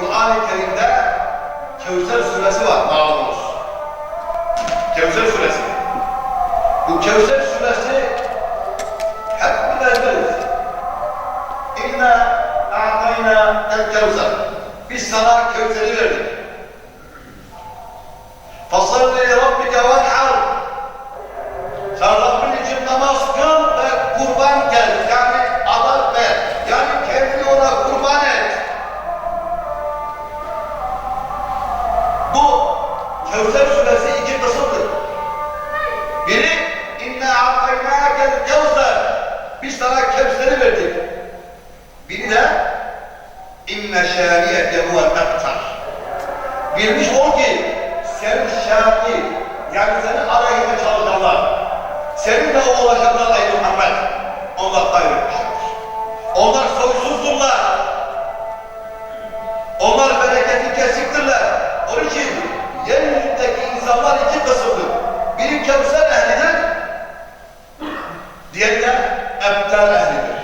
Kur'an-ı Kerim'de Kevser suresi var malumunuz. Kevser suresi. Bu Kevser suresi hep biliriz. İnna a'tayna el kevser. Biz sana Kevser'i verdik. Kevser suresi iki kısımdır. Biri inne a'taynâkel kevser. Biz sana Kevser'i verdik. Biri de inne şâniyeke huvel ebtar. Bilmiş ol ki senin şâni yani senin aleyhine çalışanlar seninle ulaşanlar ey Muhammed onlar kaybetmişlerdir. Onlar soysuzdurlar. Onlar insanlar iki kısımdır. Biri Kevser ehlidir, diğeri de Ebter ehlidir.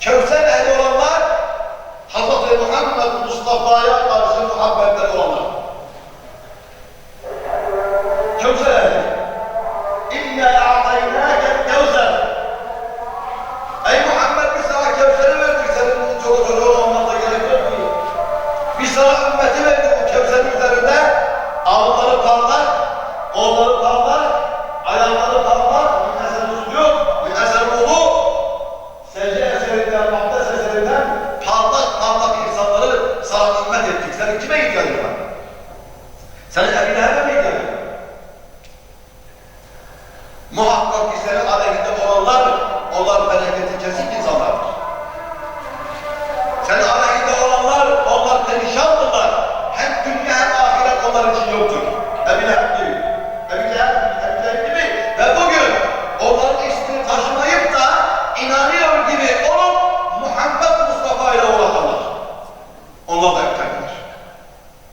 Kevser ehli olanlar Hz. Muhammed Mustafa'ya karşı muhabbetleri olanlar. Kevser ehli. İnne a'taynâke kevser. Ey Muhammed biz sana Kevser'i verdik. Senin çoluk çocuğun olmasa gerek yok mu? Biz sana ümmeti Senin kime ihtiyacın var? Senin Ebu mi ihtiyacın var? Muhakkak ki senin aleyhinde olanlar, onlar felaket